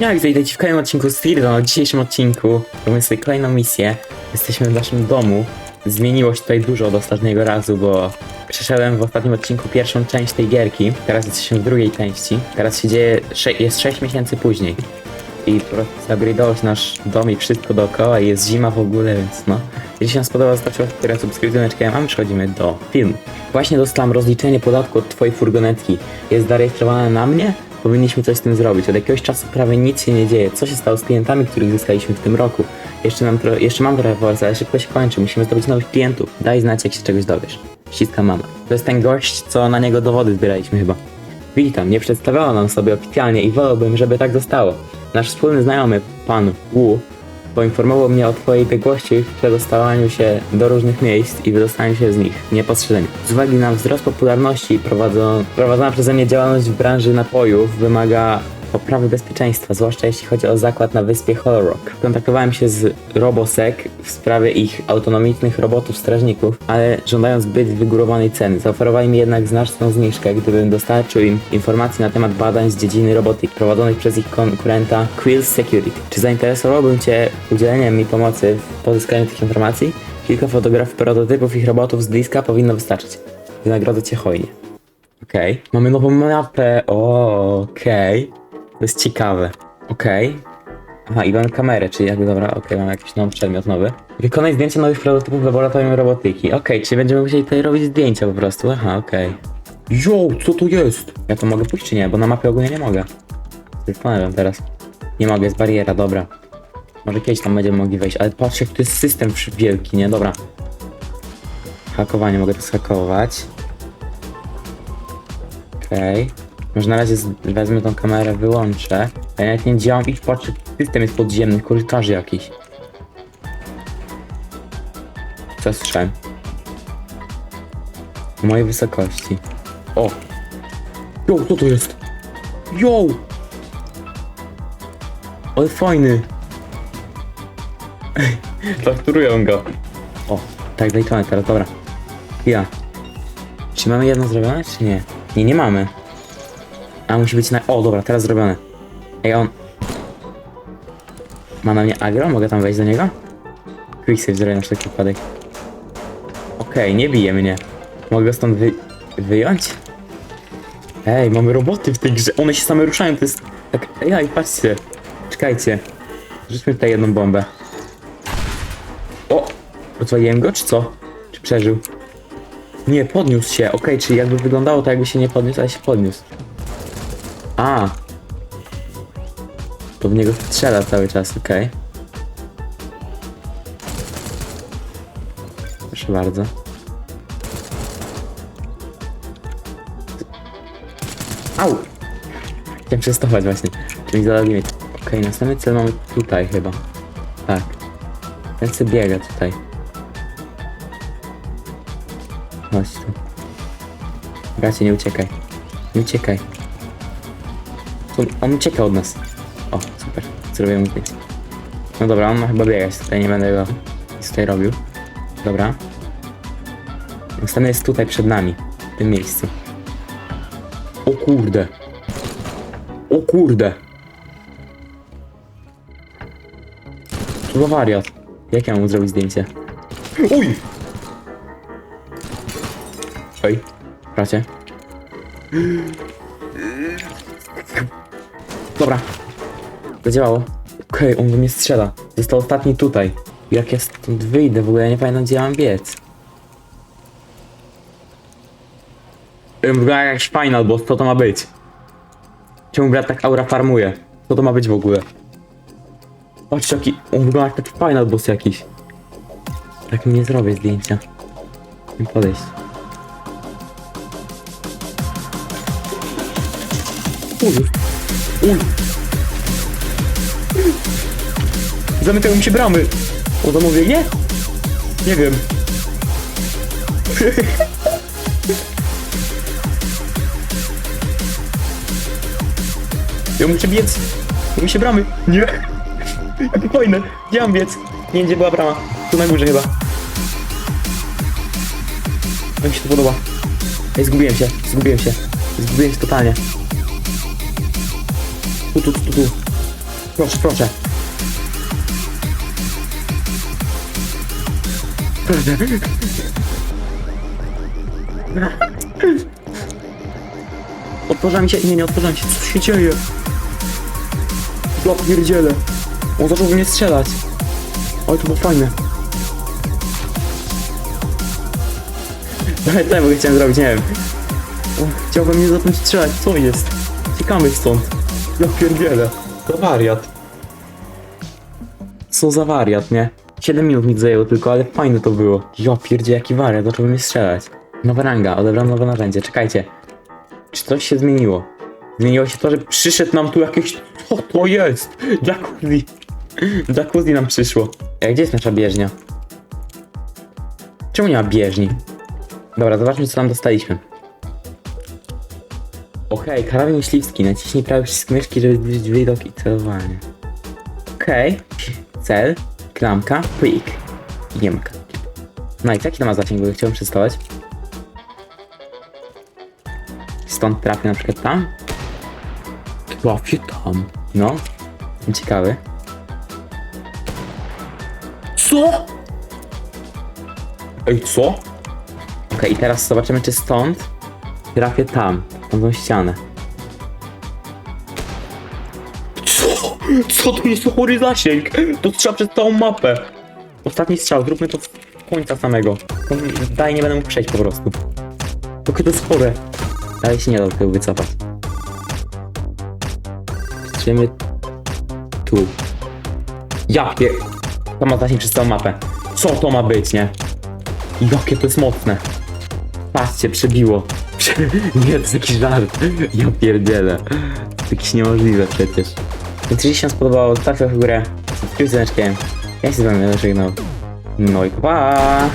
Jak witajcie w kolejnym odcinku z Firdo. W dzisiejszym odcinku robimy sobie kolejną misję. Jesteśmy w naszym domu. Zmieniło się tutaj dużo od ostatniego razu, bo przeszedłem w ostatnim odcinku pierwszą część tej gierki. Teraz jesteśmy w drugiej części. Teraz się dzieje, jest 6 miesięcy później. I po prostu upgrade'ował się nasz dom i wszystko dookoła i jest zima w ogóle, więc no. Jeśli się Wam spodoba, zostawcie łapkę w górę, subskrypcję, a my przechodzimy do filmu. Właśnie dostałem rozliczenie podatku od Twojej furgonetki. Jest zarejestrowane na mnie? Powinniśmy coś z tym zrobić. Od jakiegoś czasu prawie nic się nie dzieje. Co się stało z klientami, których zyskaliśmy w tym roku? Jeszcze, nam tro- jeszcze mam trochę forsy, ale szybko się kończy. Musimy zdobyć nowych klientów. Daj znać, jak się czegoś dowiesz. Ściska mama. To jest ten gość, co na niego dowody zbieraliśmy chyba. Witam, nie przedstawiono nam sobie oficjalnie i wolałbym, żeby tak zostało. Nasz wspólny znajomy, pan Wu, poinformował mnie o twojej biegłości w przedostawaniu się do różnych miejsc i wydostaniu się z nich niepostrzeżenie. Z uwagi na wzrost popularności prowadzo- prowadzona przeze mnie działalność w branży napojów wymaga poprawy bezpieczeństwa, zwłaszcza jeśli chodzi o zakład na wyspie Hollow Rock. Kontaktowałem się z Robosec w sprawie ich autonomicznych robotów strażników, ale żądając zbyt wygórowanej ceny. Zaoferowali mi jednak znaczną zniżkę, gdybym dostarczył im informacji na temat badań z dziedziny robotyki prowadzonych przez ich konkurenta Quill Security. Czy zainteresowałbym Cię udzieleniem mi pomocy w pozyskaniu tych informacji? Kilka fotografii prototypów ich robotów z bliska powinno wystarczyć. Wynagrodzę Cię hojnie. Okej. Mamy nową mapę. Okej. To jest ciekawe. Okej. Aha, i mam kamerę, czyli jakby dobra, okej, mam jakiś nowy przedmiot nowy. Wykonaj zdjęcia nowych prototypów w laboratorium robotyki. Okej, czyli będziemy musieli tutaj robić zdjęcia po prostu. Aha, okej. Jo, co to jest? Ja to mogę pójść czy nie? Bo na mapie ogólnie nie mogę. Zastanawiam teraz. Nie mogę, jest bariera, dobra. Może kiedyś tam będziemy mogli wejść, ale patrz jak to jest system wielki, nie? Dobra. Hakowanie, mogę to schakować. Okej. Może na razie wezmę tą kamerę, wyłączę. Ja nawet nie działam i patrzę, system jest podziemny, korytarzy jakiś. Co słyszałem? W mojej wysokości. O! Jo, co to jest? Jo! Ale fajny! Torturują go. O, tak, Daytona teraz, dobra. Ja. Czy mamy jedno zrobione, czy nie? Nie, nie mamy. A musi być na... O, dobra, teraz zrobione. Ej, on... Ma na mnie agro? Mogę tam wejść do niego? Quicksave zrobię na wszelki wypadek. Okej, nie bije mnie. Mogę stąd wy... wyjąć? Ej, mamy roboty w tej grze. One się same ruszają, to jest... Tak... Ej, patrzcie. Czekajcie. Rzućmy tutaj jedną bombę. O! Rozwaliłem go, czy co? Czy przeżył? Nie, podniósł się. Okej, czyli jakby wyglądało to, jakby się nie podniósł, ale się podniósł. A. To w niego strzela cały czas, okej. Proszę bardzo. Au! Chciałem przestosować właśnie. Czyli za limit. Okej, następny cel mamy tutaj chyba. Tak. Ten sobie biega tutaj. Chodź tu. Bracie, nie uciekaj. Nie uciekaj. On, ucieka od nas. O, super. Zrobię mu. No dobra, on ma chyba biegać tutaj, nie będę go nic tutaj robił. Dobra. Następny jest tutaj przed nami. W tym miejscu. O kurde. O kurde. To wariat. Jak ja mam zrobić zdjęcie? Uj! Oj, bracie. Dobra. Zadziałało. Okej, on do mnie strzela. Został ostatni tutaj. Jak ja stąd wyjdę w ogóle, ja nie pamiętam gdzie mam biec. Wygląda jak final boss, co to ma być? Czemu brat tak aura farmuje? Co to ma być w ogóle? Patrzcie jaki... On wygląda jak taki final boss jakiś. Tak mi nie zrobię zdjęcia. Nie podejść. Uj. Uj. Zamykają mi się bramy. O zamówienie? Nie wiem. Ja muszę biec. Mi się bramy. Nie. Jakie fajne. Gdzie mam biec? Nie gdzie była brama. Tu na górze chyba. To mi się to podoba. Ej, zgubiłem się. Zgubiłem się. Zgubiłem się totalnie. Tu, tu, tu, tu. Proszę, proszę. Mi się, nie, nie otworza mi się, co się dzieje? Ja pierdzielę. On zaczął w mnie strzelać. Oj, to było fajne. Ale co ja chciałem zrobić, nie wiem. Chciałbym mnie zacząć strzelać, co jest? Ciekamy stąd. Ja pierdzielę. To wariat. Co za wariat, nie? 7 minut mi zajęło tylko, ale fajne to było. Ja pierdzie jaki wariat, zaczął mnie strzelać. Nowa ranga, odebrałem nowe narzędzie, czekajcie. Czy coś się zmieniło? Zmieniło się to, że przyszedł nam tu jakieś... Co to jest? Jacuzzi. Jacuzzi nam przyszło. Ej, gdzie jest nasza bieżnia? Czemu nie ma bieżni? Dobra, zobaczmy co tam dostaliśmy. Okej, karabin myśliwski. Naciśnij prawy przycisk myszki, żeby zbliżyć widok i celowanie. Okej. Cel, klamka, quick. I nie ma klamki. No i jaki to ma zasięg, bo chciałem przetestować. Stąd trafię na przykład tam. Trafię tam. No. Ciekawy. Co? Ej, co? Okej, i teraz zobaczymy, czy stąd trafię tam, tą ścianę. Co? Co to jest chory zasięg? To strzał przez całą mapę. Ostatni strzał, zróbmy to z końca samego. Daj, nie będę mógł przejść po prostu. Jakie to chore. Ale się nie da tego wycofać. Strzelimy tu. Ja pie... To ma zasięg przez całą mapę. Co to ma być, nie? Jakie to jest mocne. Patrzcie, przebiło. Nie, to jest jakiś żart. Ja pierdzielę. To jakieś niemożliwe przecież. Jeśli się spodobało, zostawcie w górę. Subskrypcję. Ja się z wami będę żegnał. No i pa!